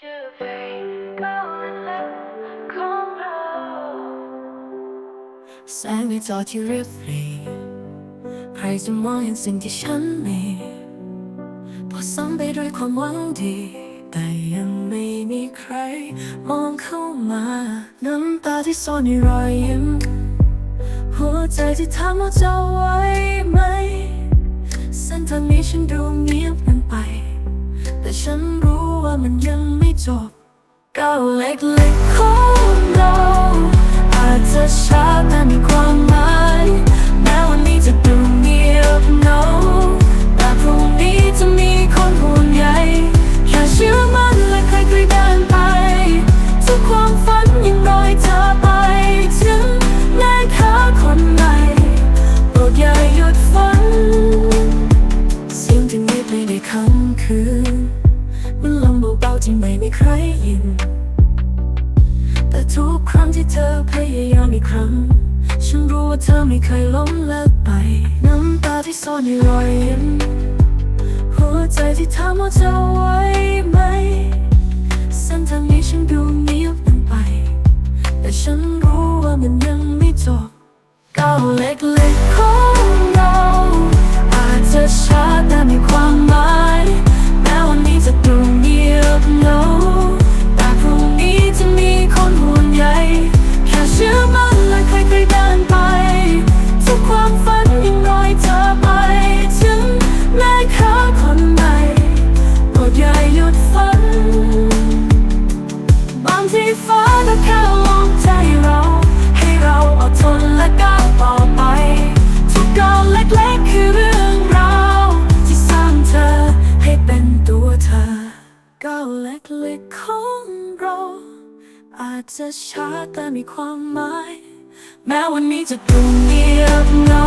ชื่อเพลงก้าวเล็กของเราแสงในจอที่เรียบหรีใครจะมองเห็นสิ่งที่ฉันมีพอซ้ำไปด้วยความหวังดี แต่ยังไม่มีใคร มองเข้ามา น้ำตาที่ซ่อนในรอยยิ้ม หัวใจที่ถามว่าจะไหวไหมเส้นทางนี้ฉันดูเงียบมันไป แต่ฉันรู้ว่ามันยังไม่จบก้าวเล็กๆของเราอาจจะช้าแต่ ค่ำคืนมันลมเบาๆที่ไม่มีใครยิน แต่ทุกครั้งที่เธอพยายามอีกครั้ง ฉันรู้ว่าเธอไม่เคยล้มเลิกไป น้ำตาที่ซ่อนในรอยยิ้มหัวใจที่ถามว่าจะไหวไหมเส้นทางนี้ฉันดูเงียบมันไป แต่ฉันรู้ว่ามันยังไม่จบก้าวเล็กๆ ล็กของเรา อาจจะช้าแต่มีความหมาย แม้วันนี้จะดูเงียบเหงา